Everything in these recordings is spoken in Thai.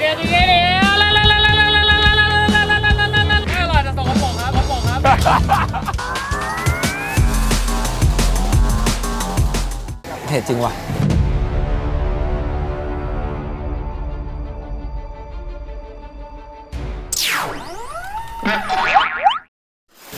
เดี๋ยวเดี๋ยวเดี๋ยวละละละละละละละละละละละละละละไม่อร่อยแต่สกปรกครับสกปรกครับเผ็ดจริงว่ะ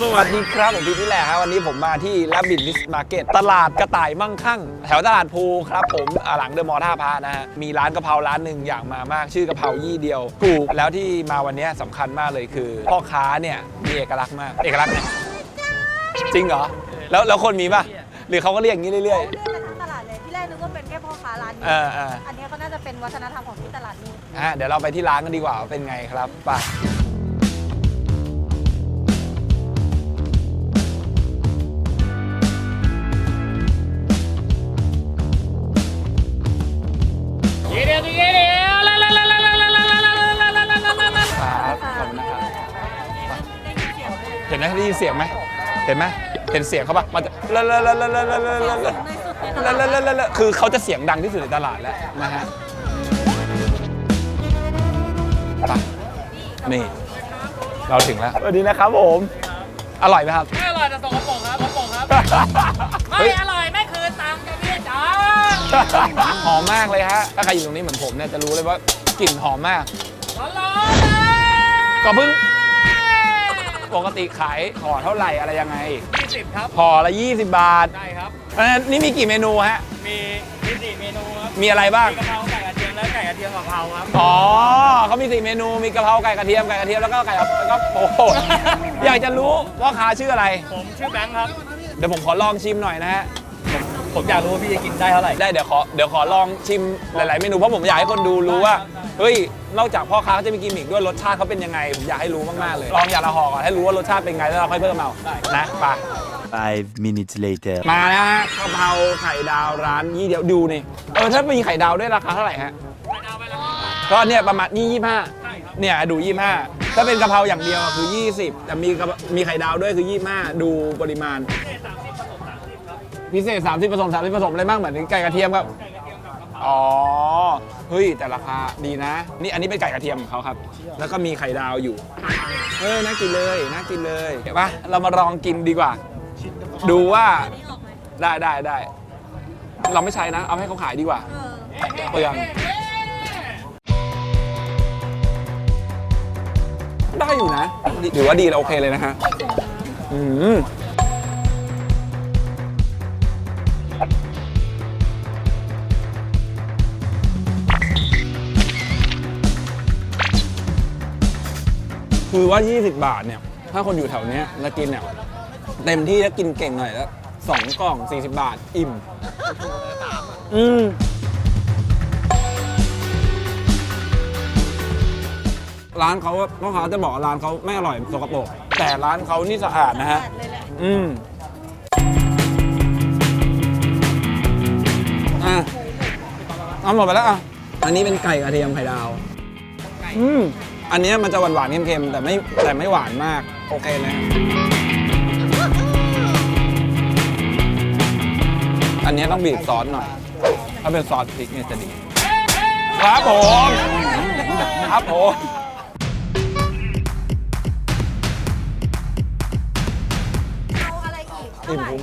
สวัสดีครับผมพีทนี่แหละครับวันนี้ผมมาที่ Rabbit List Market ตลาดกระต่ายมั่งคั่ง แถวตลาดภูครับผมอ่าหลังเดอะมอลล์ท่าพระนะฮะ มีร้านกะเพราร้านหนึ่งอยากมามากชื่อกะเพรายี่เดียวถูกแล้วที่มาวันนี้สำคัญมากเลยคือพ่อค้าเนี่ยมีเอกลักษณ์มาก เอกลักษณ์เนี่ยจริงเหรอ แล้วแล้วคนมีป่ะ หรือเขาก็เรียกอย่างนี้เรื่อย เรื่องกันทั้งตลาดเลยที่แรกนึกว่าเป็นแค่พ่อค้าร้านๆนี้ เออเอออันนี้ก็น่าจะเป็นวัฒนธรรมของที่ตลาดนี้อะเดี๋ยวเราไปที่ร้านกันดีกว่าว่าเป็นไงครับไป ห็นไหมได้ยินเสียงไหมเห็นไหมเห็นเสียงเขาปะมันจะละละละละละละละละละละลาละละละละคือเขาจะเสียงดังที่สุดในตลาดแล้วนะฮะไปนี่ เราถึงแล้วสวัสดีนะครับผม อร่อยไหมครับ ไม่อร่อยแต่สกปรกครับสกปรกครับ ไม่อร่อยไม่คืนตังค์จะพี่จ๋าหอมมากเลยฮะ ถ้าใครอยู่ตรงนี้เหมือนผมเนี่ยจะรู้เลยว่ากลิ่นหอมมากร้อนๆก็เพิ่ง ปกติขายห่อเท่าไหร่อะไรยังไงยี่สิบครับ ห่อละ 20 บาทได้ครับเอ้ยนี่มีกี่เมนูฮะ มีมีสี่เมนูครับ มีอะไรบ้าง มีกะเพราไก่กระเทียมและไก่กระเทียมกะเพราครับ อ๋อเขามีสี่เมนู มีกะเพราไก่กระเทียม ไก่กระเทียม แล้วก็ไก่แล้วก็โอ้โห อยากจะรู้ว่าค้าชื่ออะไร ผมชื่อแบงค์ครับ เดี๋ยวผมขอลองชิมหน่อยนะฮะ ผมอยากรู้ว่าพี่จะกินได้เท่าไหร่ ได้เดี๋ยวขอเดี๋ยวขอลองชิมหลาย ๆ เมนูเพราะผมอยากให้คนดูรู้ว่า เฮ้ย นอกจากพ่อค้าเขาจะมีกิมมิคด้วยรสชาติเขาเป็นยังไง ผมอยากให้รู้มากๆเลย ลองอย่างละห่อก่อนให้รู้ว่ารสชาติเป็นไงแล้วเราค่อยเพิ่มเอานะไป Five minutes later. มาแล้วฮะกะเพราไข่ดาวร้านยี่เดียวดูนี่เออถ้ามีไข่ดาวด้วยราคาเท่าไหร่ฮะก็เนี่ยประมาณนี่ยี่ห้าเนี่ยดูยี่ห้าถ้าเป็นกะเพราอย่างเดียวอะคือ 20 แต่มีกะมีไข่ดาวด้วยคือ 25 ดูปริมาณ พิเศษ 30 ผสม 30 ผสมอะไรบ้างเหมือนไก่กระเทียมครับ อ๋อ เฮ้ย แต่ราคาดีนะ นี่อันนี้เป็นไก่กระเทียมของเขาครับ แล้วก็มีไข่ดาวอยู่ เออ น่ากินเลย น่ากินเลยเดี๋ยวปะเรามาลองกินดีกว่า ดูว่าได้ได้ได้เราไม่ใช้นะ เอาให้เขาขายดีกว่าเปลืองได้อยู่นะดีถือว่าดีแล้วโอเคเลยนะฮะอืม คือว่า 20 บาทเนี่ย ถ้าคนอยู่แถวเนี้ยแล้วกินเนี่ยเต็มที่แล้วกินเก่งหน่อยแล้วสองกล่อง 40 บาท อิ่ม อืม ร้านเขาพ่อค้าจะบอกว่าร้านเขาไม่อร่อยสกปรกแต่ร้านเขานี่สะอาดนะฮะเลยแหละอืม อะเอาหมดไปแล้วอะ อันนี้เป็นไก่กระเทียมไข่ดาว อืม อันเนี้ยมันจะหวานๆเค็มๆแต่ไม่แต่ไม่หวานมาก โอเคเลยอันเนี้ยต้องบีบซอสหน่อย ถ้าเป็นซอสพริกเนี่ยจะดี ครับผม ครับผมเอาอะไรอีกอิ่มคุ้ม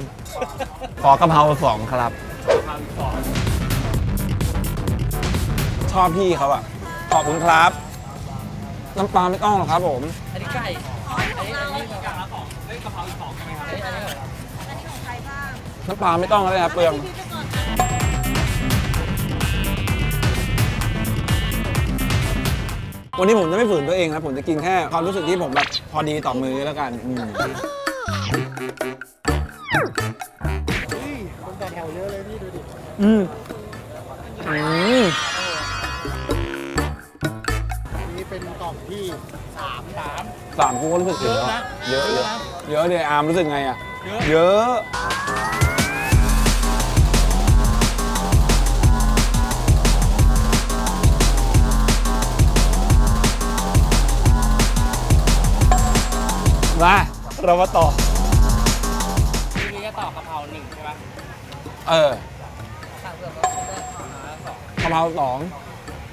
ขอกะเพราสองครับ ชอบพี่เขาอะขอบคุณครับ น้ำปลาไม่ต้องหรอกครับผมอันนี้ไก่อ๋ออันนี้ของเรานี่กะเพราของเฮ้ยกะเพราอีกของใช่ไหมครับอันนี้ของใครบ้างน้ำปลาไม่ต้องเลยครับเปลืองพี่ไปก่อนนะวันนี้ผมจะไม่ฝืนตัวเองนะผมจะกินแค่ความรู้สึกที่ผมแบบพอดีต่อมือแล้วกันอืมคนต่อแถวเยอะเลยพี่ดูดิอืม สามสาม สามกูก็รู้สึกถึงแล้วเยอะเยอะเยอะเลยอาร์มรู้สึกไงอะเยอะมาเรามาต่อ ทีนี้ก็ต่อกะเพราหนึ่งใช่ไหมเออสั่งเพิ่มก็ได้กะเพราสอง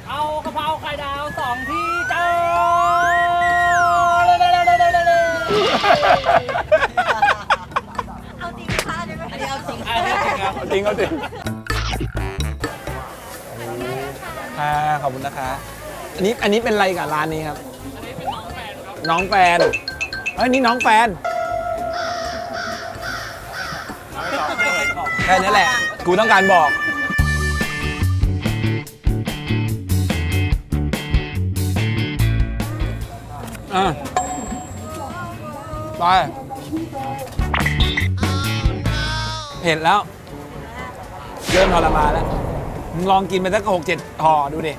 เอากะเพราไข่ดาวสองที่จ้าเอาจริงนะคะเดี๋ยวอันนี้เอาจริงอันนี้จริงครับเอาจริงเอาจริงค่ะขอบคุณนะคะ อันนี้อันนี้เป็นอะไรกับร้านนี้ครับ อันนี้เป็นน้องแฟนครับ น้องแฟนเฮ้ยนี่น้องแฟนแค่นี้แหละ กูต้องการบอก อะไปเผ็ดแล้ว เริ่มทรมานแล้วมึงลองกินไปสักหกเจ็ดห่อดูดิ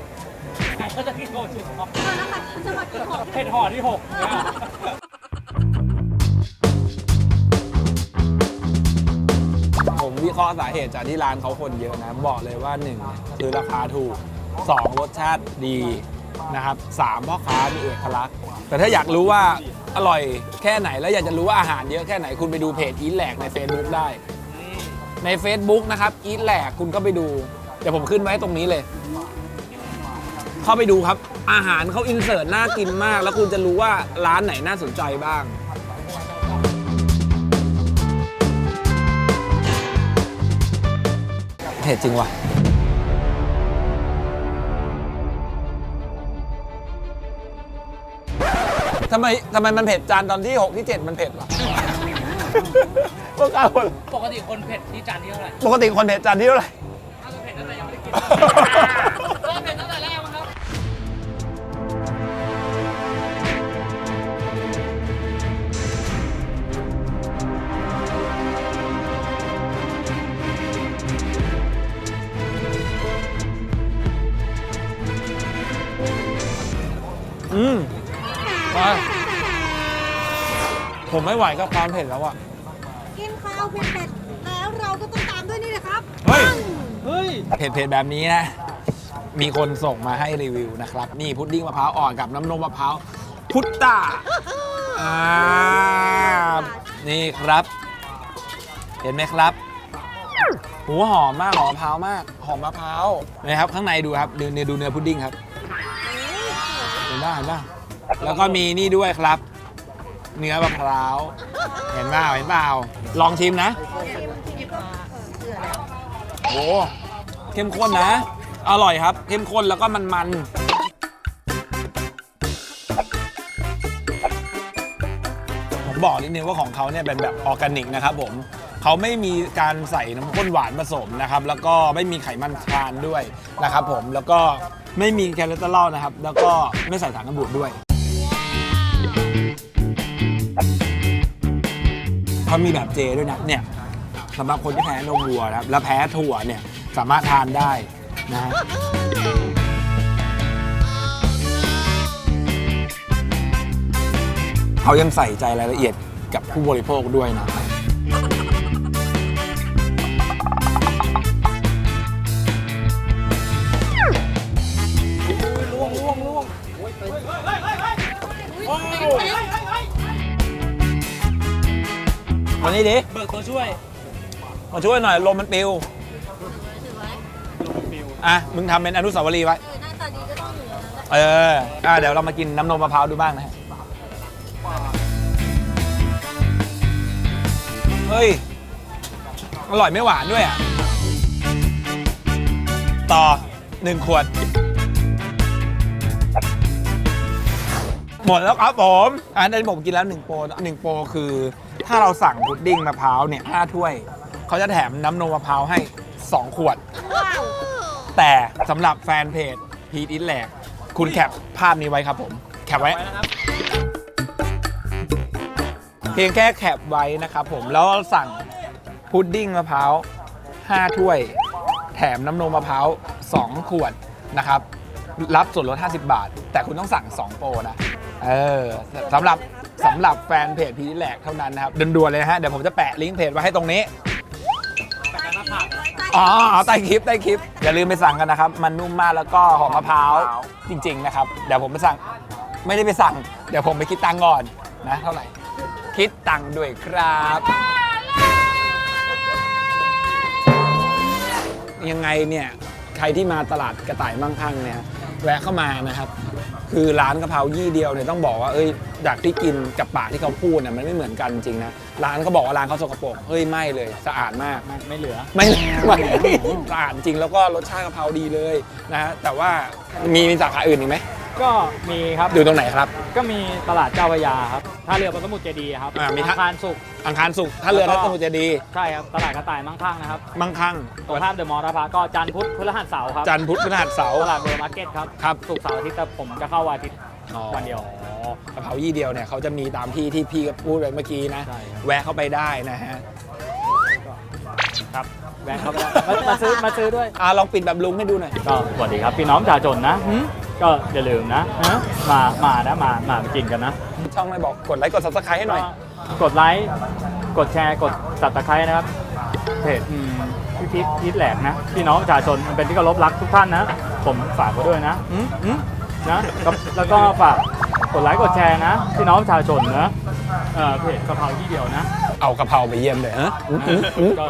เขาจะกินโกจุดจังหวัดที่หกเผ็ดห่อที่หกเนี่ยผมวิเคราะห์สาเหตุจากที่ร้านเขาคนเยอะนะ บอกเลยว่า1คือราคาถูก2รสชาติดี นะครับ3พ่อค้ามีเอกลักษณ์ แต่ถ้าอยากรู้ว่าอร่อยแค่ไหนแล้วอยากจะรู้ว่าอาหารเยอะแค่ไหนคุณไปดูเพจอีทแหลกใน Facebook ได้ ใน Facebook นะครับอีทแหลกคุณก็ไปดู เดี๋ยวผมขึ้นไว้ตรงนี้เลย เข้าไปดูครับ อาหารเขาอินเสิร์ตน่ากินมาก แล้วคุณจะรู้ว่าร้านไหนน่าสนใจบ้างเผ็ดจริงว่ะ ทำไมทำไมมันเผ็ดจานตอนที่ 6 ที่ 7 มันเผ็ดวะพวกเราปกติคนเผ็ดที่จานที่เท่าไหร่ปกติคนเผ็ดจานที่เท่าไหร่น่าจะเผ็ดตั้งแต่ยังไม่ได้กิน ผมไม่ไหวกับความเผ็ดแล้วอะกินข้าวเผ็ดๆแล้วเราก็ต้องตามด้วยนี่นะครับเฮ้ยเฮ้ย เผ็ดๆแบบนี้นะ มีคนส่งมาให้รีวิวนะครับ นี่พุดดิ้งมะพร้าวอ่อนกับน้ำนมมะพร้าวพุตตาอ่านี่ครับ เห็นไหมครับหัวหอมมากหอมมะพร้าวมาก หอมมะพร้าวนะครับ ข้างในดูครับดูเนื้อดูเนื้อพุดดิ้งครับเห็นบ้าเห็นบ้าแล้วก็มีนี่ด้วยครับ เนื้อมะพร้าว เห็นเปล่าเห็นเปล่าลองชิมนะโอ้เข้มข้นนะ อร่อยครับ เข้มข้นแล้วก็มันมันผมบอกนิดนึงว่าของเขาเนี่ยเป็นแบบออร์แกนิกนะครับผมเขาไม่มีการใส่น้ำข้นหวานผสมนะครับ แล้วก็ไม่มีไขมันทรานด้วยนะครับผมแล้วก็ไม่มีแคลอรี่นะครับ แล้วก็ไม่ใส่สารกันบูดด้วย เขามีแบบเจด้วยนะเนี่ยสำหรับคนที่แพ้นมวัวนะครับแล้วแพ้ถั่วเนี่ยสามารถทานได้นะฮะเขายังใส่ใจรายละเอียดกับผู้บริโภคด้วยนะ วันนี้ดิ เบิกตัวช่วยมาช่วยหน่อยลมมันปิว ถือไว้อะ มึงทำเป็นอนุสาวรีย์ไว้ เออหน้าตาดีก็ต้องอยู่อย่างนั้นแหละเออ อะ เดี๋ยวเรามากินน้ำนมมะพร้าวดูบ้างนะฮะ เฮ้ย อร่อยไม่หวานด้วยอะ ต่อหนึ่งขวด หมดแล้วครับผม อันนี้ผมกินแล้ว1โปร1โปรคือ ถ้าเราสั่งพุดดิ้งมะพร้าวเนี่ย5ถ้วย เขาจะแถมน้ำนมมะพร้าวให้ 2 ขวด แต่สำหรับแฟนเพจพีทอินแหลก คุณแคปภาพนี้ไว้ครับผม แคปไว้ไปนะครับเพียงแค่แคปไว้นะครับผม แล้วสั่งพุดดิ้งมะพร้าว 5 ถ้วย แถมน้ำนมมะพร้าว 2 ขวดนะครับ รับส่วนลด 50 บาท แต่คุณต้องสั่ง 2 โปรนะ เออสำหรับสำหรับแฟนเพจพีทแหลกเท่านั้นนะครับด่วนๆเลยนะฮะ เดี๋ยวผมจะแปะลิงก์เพจไว้ให้ตรงนี้ อ๋อเอาใต้คลิปใต้คลิป อย่าลืมไปสั่งกันนะครับ มันนุ่มมากแล้วก็หอมมะพร้าว จริง ๆ นะครับ เดี๋ยวผมไปสั่ง ไม่ได้ไปสั่ง เดี๋ยวผมไปคิดตังค์ก่อนนะ เท่าไหร่ คิดตังค์ด้วยครับ ยังไงเนี่ย ใครที่มาตลาดกระต่ายมั่งคั่งเนี่ย แวะเข้ามานะครับ คือร้านกะเพรายี่เดียวเนี่ยต้องบอกว่าเอ้ยจากที่กินกับปากที่เขาพูดเนี่ยมันไม่เหมือนกันจริงนะร้านเขาบอกว่าร้านเขาสกปรกเฮ้ยไม่เลย สะอาดมาก ไม่ไม่เหลือ ไม่ไม่สะอาดจริงแล้วก็รสชาติกะเพราดีเลยนะฮะแต่ว่ามีมีสาขาอื่นอีกไหม ก็มีครับ อยู่ตรงไหนครับ ก็มีตลาดเจ้าพระยาครับท่าเรือพระสมุทรเจดีย์ครับอ่ามีท่าอาคารสุข อังคารสุกร์ถ้าเรือแล้ทัวก็ศนุเจดีย์ใช่ครับ ตลาดกระต่ายมั่งคั่งนะครับมั่งคั่งตรงข้ามเดอะมอลล์ราพาก็จันทร์พุธพฤหัสเสาร์ครับจันทร์พุธพฤหัสเสาร์ ตลาดเบอร์มาร์เก็ตครับครับ ศุกร์เสาร์อาทิตย์แต่ผมจะเข้าวันอาทิตย์วันเดียวกะเพรายี่เดียวเนี่ยเขาจะมีตามที่ที่พี่ก็พูดไปเมื่อกี้นะ ใช่ครับ แวะเข้าไปได้นะฮะครับแวะเข้าไปได้มามาซื้อมาซื้อด้วย อ่าลองปิดแบบลุงให้ดูหน่อย ก็สวัสดีครับพี่น้องประชาชนนะหึ ก็อย่าลืมนะฮะมามานะมามากินกันนะ ช่องไม่บอกกดไลค์กด subscribe ให้หน่อยก็กดไลค์ กดแชร์ กดสับตะไคร้นะครับ เพจอืมพี่พิษพิษแหลกนะ พี่น้องประชาชนมันเป็นที่เคารพรักทุกท่านนะ ผมฝากไว้ด้วยนะ อืมอืมนะกับแล้วก็ฝากกดไลค์กดแชร์นะ พี่น้องประชาชนนะเอ่อเพจกะเพราที่เดียวนะเอากะเพราไปเยี่ยมเลยฮะก็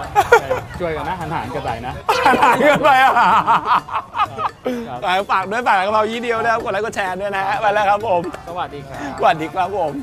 ช่วยกันนะหันหารกันไปนะหายกันไปอะครับ ฝากด้วยฝากกะเพรายี่เดียวนะครับกดไลค์กดแชร์ด้วยนะฮะไปแล้วครับผม สวัสดีครับ สวัสดีครับผม